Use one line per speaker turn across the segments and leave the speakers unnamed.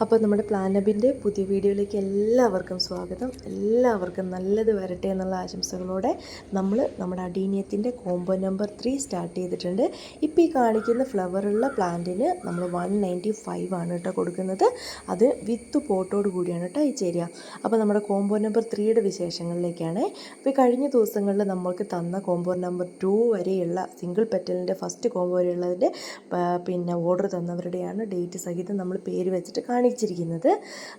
അപ്പോൾ നമ്മുടെ പ്ലാനബിന്റെ പുതിയ വീഡിയോയിലേക്ക് എല്ലാവർക്കും സ്വാഗതം. എല്ലാവർക്കും നല്ലത് വരട്ടെ എന്നുള്ള ആശംസകളോടെ നമ്മൾ നമ്മുടെ അഡീനിയത്തിന്റെ കോംബോ നമ്പർ ത്രീ സ്റ്റാർട്ട് ചെയ്തിട്ടുണ്ട്. ഇപ്പോൾ ഈ കാണിക്കുന്ന ഫ്ലവറുള്ള പ്ലാന്റിന് നമ്മൾ വൺ നയന്റി ഫൈവ് ആണ് കേട്ടോ കൊടുക്കുന്നത്. അത് വിത്ത് പോട്ടോട് കൂടിയാണ് കേട്ടോ ഈ ചേരുക അപ്പോൾ നമ്മുടെ കോംബോ നമ്പർ ത്രീയുടെ വിശേഷങ്ങളിലേക്കാണ്. അപ്പോൾ കഴിഞ്ഞ ദിവസങ്ങളിൽ നമ്മൾക്ക് തന്ന കോംബോ നമ്പർ ടു വരെയുള്ള സിംഗിൾ പെറ്റലിന്റെ ഫസ്റ്റ് കോംബോ വരെയുള്ളതിന്റെ പിന്നെ ഓർഡർ തന്നവരുടെയാണ് ഡേറ്റ് സഹിതം നമ്മൾ പേര് വെച്ചിട്ട് കാണിച്ചിരിക്കുന്നത്.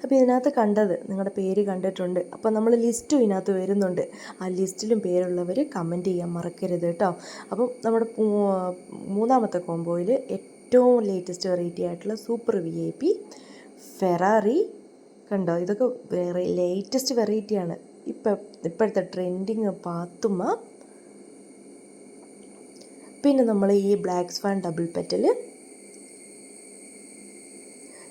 അപ്പോൾ ഇതിനകത്ത് കണ്ടത് നിങ്ങളുടെ പേര് കണ്ടിട്ടുണ്ട്. അപ്പോൾ നമ്മൾ ലിസ്റ്റും ഇതിനകത്ത് വരുന്നുണ്ട്. ആ ലിസ്റ്റിലും പേരുള്ളവർ കമന്റ് ചെയ്യാൻ മറക്കരുത് കേട്ടോ. അപ്പം നമ്മുടെ മൂന്നാമത്തെ കോംബോയിൽ ഏറ്റവും ലേറ്റസ്റ്റ് വെറൈറ്റി ആയിട്ടുള്ള super V I P Ferrari കണ്ടോ? ഇതൊക്കെ ലേറ്റസ്റ്റ് വെറൈറ്റിയാണ് ഇപ്പം ഇപ്പോഴത്തെ ട്രെൻഡിങ് പാത്തുമ്മ. പിന്നെ നമ്മൾ ഈ ബ്ലാക്ക് സ്വാൻ ഡബിൾ പെറ്റൽ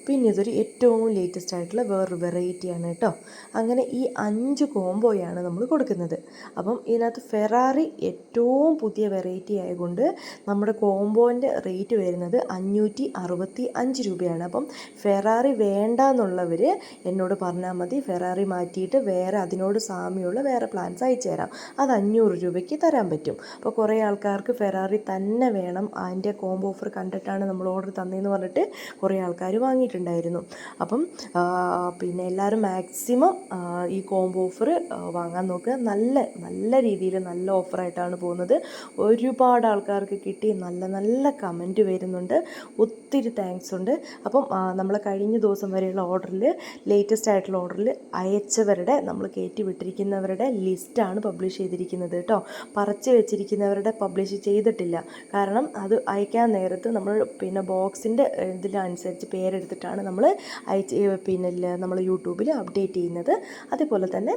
പിന്നെ ഇതൊരു ഏറ്റവും ലേറ്റസ്റ്റ് ആയിട്ടുള്ള വേറൊരു വെറൈറ്റിയാണ് കേട്ടോ. അങ്ങനെ ഈ അഞ്ച് കോംബോയാണ് നമ്മൾ കൊടുക്കുന്നത്. അപ്പം ഇതിനകത്ത് ഫെറാറി ഏറ്റവും പുതിയ വെറൈറ്റി ആയതുകൊണ്ട് നമ്മുടെ കോംബോന്റെ റേറ്റ് വരുന്നത് അഞ്ഞൂറ്റി അറുപത്തി അഞ്ച് രൂപയാണ്. അപ്പം ഫെറാറി വേണ്ട എന്നുള്ളവർ എന്നോട് പറഞ്ഞാൽ മതി. ഫെറാറി മാറ്റിയിട്ട് വേറെ അതിനോട് സാമ്യമുള്ള വേറെ പ്ലാൻസ് അയച്ചു തരാം. അത് അഞ്ഞൂറ് രൂപയ്ക്ക് തരാൻ പറ്റും. അപ്പോൾ കുറേ ആൾക്കാർക്ക് ഫെറാറി തന്നെ വേണം. അതിന്റെ കോംബോ ഓഫർ കണ്ടിട്ടാണ് നമ്മൾ ഓർഡർ തന്നതെന്ന് പറഞ്ഞിട്ട് കുറേ ആൾക്കാർ വാങ്ങിയിട്ടുണ്ടായിരുന്നു. അപ്പം പിന്നെ എല്ലാവരും മാക്സിമം ഈ കോംബോ ഓഫർ വാങ്ങാൻ നോക്കുക. നല്ല നല്ല രീതിയിൽ നല്ല ഓഫറായിട്ടാണ് പോകുന്നത്. ഒരുപാട് ആൾക്കാർക്ക് കിട്ടി. നല്ല നല്ല കമന്റ് വരുന്നുണ്ട്. ഒത്തിരി താങ്ക്സ് ഉണ്ട്. അപ്പം നമ്മൾ കഴിഞ്ഞ ദിവസം വരെയുള്ള ഓർഡറിൽ ലേറ്റസ്റ്റ് ആയിട്ടുള്ള ഓർഡറിൽ അയച്ചവരുടെ നമ്മൾ കയറ്റി വിട്ടിരിക്കുന്നവരുടെ ലിസ്റ്റാണ് പബ്ലിഷ് ചെയ്തിരിക്കുന്നത് കേട്ടോ. പറിച്ച് വെച്ചിരിക്കുന്നവരുടെ പബ്ലിഷ് ചെയ്തിട്ടില്ല. കാരണം അത് അയക്കാൻ നേരത്ത് നമ്മൾ പിന്നെ ബോക്സിന്റെ ഇതിനനുസരിച്ച് പേരെടുത്തിട്ടാണ് നമ്മൾ അയച്ച് പിന്നെ നമ്മൾ യൂട്യൂബിൽ അപ്ഡേറ്റ് ചെയ്യുന്നത്. അതേപോലെ തന്നെ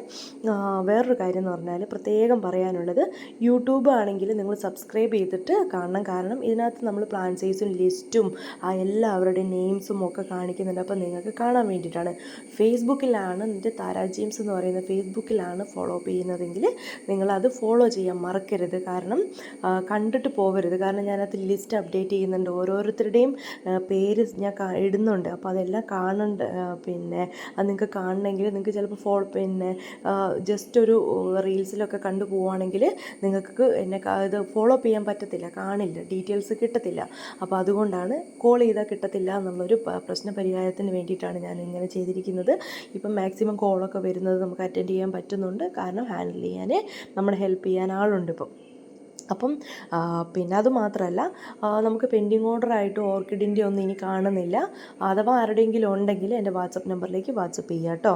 വേറൊരു കാര്യം എന്ന് പറഞ്ഞാൽ പ്രത്യേകം പറയാനുള്ളത് യൂട്യൂബ് ആണെങ്കിൽ നിങ്ങൾ സബ്സ്ക്രൈബ് ചെയ്തിട്ട് കാണണം. കാരണം ഇതിനകത്ത് നമ്മൾ പ്ലാൻ സൈസും ലിസ്റ്റും ആ എല്ലാവരുടെയും നെയിംസും ഒക്കെ കാണിക്കുന്നുണ്ട്. അപ്പോൾ നിങ്ങൾക്ക് കാണാൻ വേണ്ടിയിട്ടാണ്. ഫേസ്ബുക്കിലാണ് എന്റെ താര ജെയിംസ് എന്ന് പറയുന്ന ഫേസ്ബുക്കിലാണ് ഫോളോ അപ്പ് ചെയ്യുന്നതെങ്കിൽ നിങ്ങളത് ഫോളോ ചെയ്യാൻ മറക്കരുത്. കാരണം കണ്ടിട്ട് പോകരുത് കാരണം ഞാനത് ലിസ്റ്റ് അപ്ഡേറ്റ് ചെയ്യുന്നുണ്ട്. ഓരോരുത്തരുടെയും പേര് ഞാൻ ഇടുന്നുണ്ട്. അപ്പോൾ അതെല്ലാം കാണണ്ട പിന്നെ അത് നിങ്ങൾക്ക് കാണണമെങ്കിൽ നിങ്ങൾക്ക് ചിലപ്പോൾ ഫോൾ പിന്നെ ജസ്റ്റ് ഒരു റീൽസിലൊക്കെ കണ്ടു പോവുകയാണെങ്കിൽ നിങ്ങൾക്ക് എന്നെ ഇത് ഫോളോ ചെയ്യാൻ പറ്റത്തില്ല. കാണില്ല. ഡീറ്റെയിൽസ് കിട്ടത്തില്ല. അപ്പോൾ അതുകൊണ്ടാണ് കോൾ ചെയ്താൽ കിട്ടത്തില്ല എന്നുള്ളൊരു പ്രശ്ന പരിഹാരത്തിന് വേണ്ടിയിട്ടാണ് ഞാൻ ഇങ്ങനെ ചെയ്തിരിക്കുന്നത്. ഇപ്പം മാക്സിമം കോളൊക്കെ വരുന്നത് നമുക്ക് അറ്റൻഡ് ചെയ്യാൻ പറ്റുന്നുണ്ട്. കാരണം ഹാൻഡിൽ ചെയ്യാൻ നമ്മളെ ഹെൽപ്പ് ചെയ്യാൻ ആളുണ്ട് ഇപ്പം. അപ്പം പിന്നെ അത് മാത്രമല്ല നമുക്ക് പെൻഡിങ് ഓർഡറായിട്ട് ഓർക്കിഡിന്റെ ഒന്നും ഇനി കാണുന്നില്ല. അഥവാ ആരുടെയെങ്കിലും ഉണ്ടെങ്കിൽ എന്റെ വാട്സപ്പ് നമ്പറിലേക്ക് വാട്സപ്പ് ചെയ്യുക കേട്ടോ.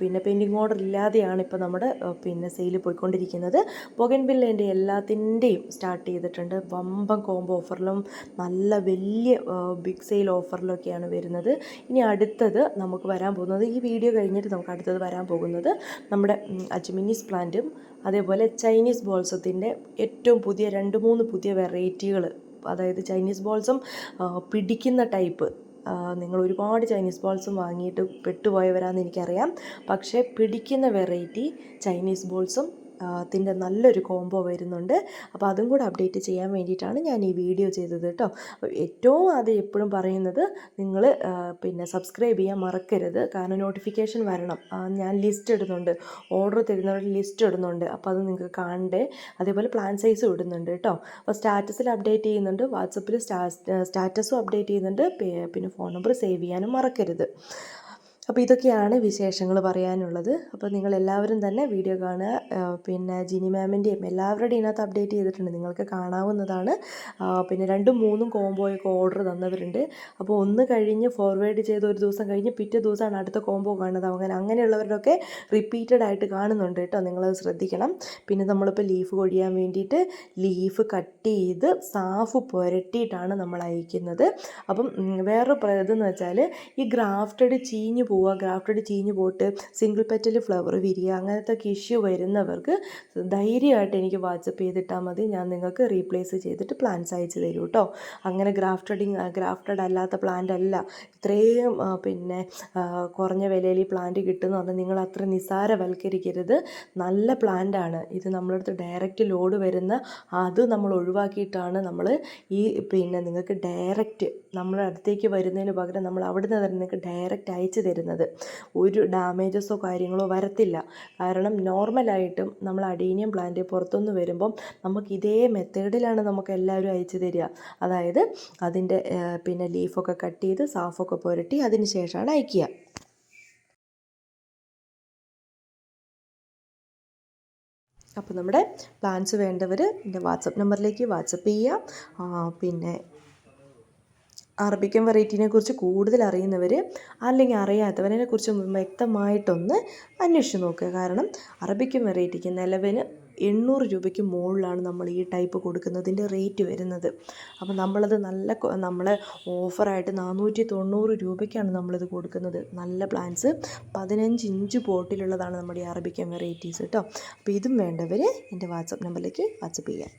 പിന്നെ പെൻഡിങ് ഓർഡർ ഇല്ലാതെയാണ് ഇപ്പോൾ നമ്മുടെ പിന്നെ സെയിൽ പോയിക്കൊണ്ടിരിക്കുന്നത്. ബൊഗൻ ബില്ലേന്റെ എല്ലാത്തിന്റെയും സ്റ്റാർട്ട് ചെയ്തിട്ടുണ്ട്. വമ്പൻ കോംബോ ഓഫറിലും നല്ല വലിയ ബിഗ് സെയിൽ ഓഫറിലൊക്കെയാണ് വരുന്നത്. ഇനി അടുത്തത് നമുക്ക് വരാൻ പോകുന്നത് ഈ വീഡിയോ കഴിഞ്ഞിട്ട് നമുക്ക് അടുത്തത് വരാൻ പോകുന്നത് നമ്മുടെ അജ്മിനീസ് പ്ലാന്റും അതേപോലെ ചൈനീസ് ബോൾസത്തിന്റെ ഏറ്റവും പുതിയ രണ്ട് മൂന്ന് പുതിയ വെറൈറ്റികൾ അതായത് ചൈനീസ് ബോൾസും പിടിക്കുന്ന ടൈപ്പ്. നിങ്ങൾ ഒരുപാട് ചൈനീസ് ബോൾസും വാങ്ങിയിട്ട് പെട്ടുപോയവരാന്ന് എനിക്കറിയാം. പക്ഷേ പിടിക്കുന്ന വെറൈറ്റി ചൈനീസ് ബോൾസും ത്തിന്റെ നല്ലൊരു കോംബോ വരുന്നുണ്ട്. അപ്പോൾ അതും കൂടെ അപ്ഡേറ്റ് ചെയ്യാൻ വേണ്ടിയിട്ടാണ് ഞാൻ ഈ വീഡിയോ ചെയ്തത് കേട്ടോ. ഏറ്റവും ആദ്യം എപ്പോഴും പറയുന്നത് നിങ്ങൾ പിന്നെ സബ്സ്ക്രൈബ് ചെയ്യാൻ മറക്കരുത്. കാരണം നോട്ടിഫിക്കേഷൻ വരണം. ഞാൻ ലിസ്റ്റ് ഇടുന്നുണ്ട്. ഓർഡർ തരുന്നവരുടെ ലിസ്റ്റ് ഇടുന്നുണ്ട്. അപ്പോൾ അത് നിങ്ങൾക്ക് കാണണ്ടേ? അതേപോലെ പ്ലാൻ സൈസും ഇടുന്നുണ്ട് കേട്ടോ. അപ്പോൾ സ്റ്റാറ്റസിൽ അപ്ഡേറ്റ് ചെയ്യുന്നുണ്ട്. വാട്സപ്പിൽ സ്റ്റാറ്റസും അപ്ഡേറ്റ് ചെയ്യുന്നുണ്ട്. പിന്നെ ഫോൺ നമ്പർ സേവ് ചെയ്യാനും മറക്കരുത്. അപ്പോൾ ഇതൊക്കെയാണ് വിശേഷങ്ങൾ പറയാനുള്ളത്. അപ്പോൾ നിങ്ങൾ എല്ലാവരും തന്നെ വീഡിയോ കാണുക. പിന്നെ ജിനി മാമിന്റെയും എല്ലാവരുടെയും ഇതിനകത്ത് അപ്ഡേറ്റ് ചെയ്തിട്ടുണ്ട്. നിങ്ങൾക്ക് കാണാവുന്നതാണ്. പിന്നെ രണ്ടും മൂന്നും കോംബോയൊക്കെ ഓർഡർ തന്നവരുണ്ട്. അപ്പോൾ ഒന്ന് കഴിഞ്ഞ് ഫോർവേഡ് ചെയ്ത് ഒരു ദിവസം കഴിഞ്ഞ് പിറ്റേ ദിവസമാണ് അടുത്ത കോംബോ കാണുന്നത്. അങ്ങനെ അങ്ങനെയുള്ളവരുടെയൊക്കെ റിപ്പീറ്റഡ് ആയിട്ട് കാണുന്നുണ്ട് കേട്ടോ. നിങ്ങളത് ശ്രദ്ധിക്കണം. പിന്നെ നമ്മളിപ്പോൾ ലീഫ് കൊഴിയാൻ വേണ്ടിയിട്ട് ലീഫ് കട്ട് ചെയ്ത് സാഫ് പുരട്ടിയിട്ടാണ് നമ്മൾ അയക്കുന്നത്. അപ്പം വേറെ പ്രതെന്ന് വെച്ചാൽ ഈ ഗ്രാഫ്റ്റഡ് ചീഞ്ഞു പോവുക ഗ്രാഫ്റ്റഡ് ചീഞ്ഞ് പോയിട്ട് സിംഗിൾ പെറ്റൽ ഫ്ലവർ വിരിയുക അങ്ങനത്തെ ഒക്കെ ഇഷ്യൂ വരുന്നവർക്ക് ധൈര്യമായിട്ട് എനിക്ക് വാട്സപ്പ് ചെയ്തിട്ടാൽ മതി. ഞാൻ നിങ്ങൾക്ക് റീപ്ലേസ് ചെയ്തിട്ട് പ്ലാന്റ്സ് അയച്ചു തരും കേട്ടോ അങ്ങനെ ഗ്രാഫ്റ്റഡിങ് ഗ്രാഫ്റ്റഡ് അല്ലാത്ത പ്ലാന്റ് അല്ല. ഇത്രയും പിന്നെ കുറഞ്ഞ വിലയിൽ ഈ പ്ലാന്റ് കിട്ടുമെന്ന് പറഞ്ഞാൽ നിങ്ങൾ അത്ര നിസ്സാരവൽക്കരിക്കരുത് നല്ല പ്ലാന്റാണ് ഇത് നമ്മളടുത്ത് ഡയറക്റ്റ് ലോഡ് വരുന്ന അത് നമ്മൾ ഒഴിവാക്കിയിട്ടാണ് നമ്മൾ ഈ പിന്നെ നിങ്ങൾക്ക് ഡയറക്റ്റ് നമ്മുടെ അടുത്തേക്ക് വരുന്നതിന് പകരം നമ്മൾ അവിടുന്ന് തന്നെ നിങ്ങൾക്ക് ഡയറക്റ്റ് അയച്ചു തരുന്നത്. ഒരു ഡാമേജസോ കാര്യങ്ങളോ വരത്തില്ല. കാരണം നോർമലായിട്ടും നമ്മൾ അഡീനിയം പ്ലാന്റ് പുറത്തുനിന്ന് വരുമ്പം നമുക്ക് ഇതേ മെത്തേഡിലാണ് നമുക്ക് എല്ലാവരും അയച്ചു തരിക. അതായത് അതിന്റെ പിന്നെ ലീഫൊക്കെ കട്ട് ചെയ്ത് സാഫൊക്കെ പുരട്ടി അതിന് ശേഷമാണ് അയക്കുക. അപ്പോൾ നമ്മുടെ പ്ലാൻസ് വേണ്ടവർ എന്റെ വാട്സപ്പ് നമ്പറിലേക്ക് വാട്സപ്പ് ചെയ്യുക. പിന്നെ അറബിക്കൻ വെറൈറ്റീനെ കുറിച്ച് കൂടുതൽ അറിയുന്നവർ അല്ലെങ്കിൽ കുറിച്ച് വ്യക്തമായിട്ടൊന്ന് അന്വേഷിച്ച് നോക്കുക. കാരണം അറബിക്കൻ വെറൈറ്റിക്ക് നിലവിന് എണ്ണൂറ് രൂപയ്ക്ക് മുകളിലാണ് നമ്മൾ ഈ ടൈപ്പ് കൊടുക്കുന്നതിന്റെ റേറ്റ് വരുന്നത്. അപ്പോൾ നമ്മളത് നല്ല നമ്മൾ ഓഫറായിട്ട് നാനൂറ്റി തൊണ്ണൂറ് രൂപയ്ക്കാണ് നമ്മളിത് കൊടുക്കുന്നത്. നല്ല പ്ലാന്റ്സ് പതിനഞ്ച് ഇഞ്ച് പോട്ടിലുള്ളതാണ് നമ്മുടെ ഈ അറബിക്കൻ വെറൈറ്റീസ് കേട്ടോ. അപ്പോൾ ഇതും വേണ്ടവർ എന്റെ വാട്സപ്പ് നമ്പറിലേക്ക് വാട്സപ്പ് ചെയ്യാം.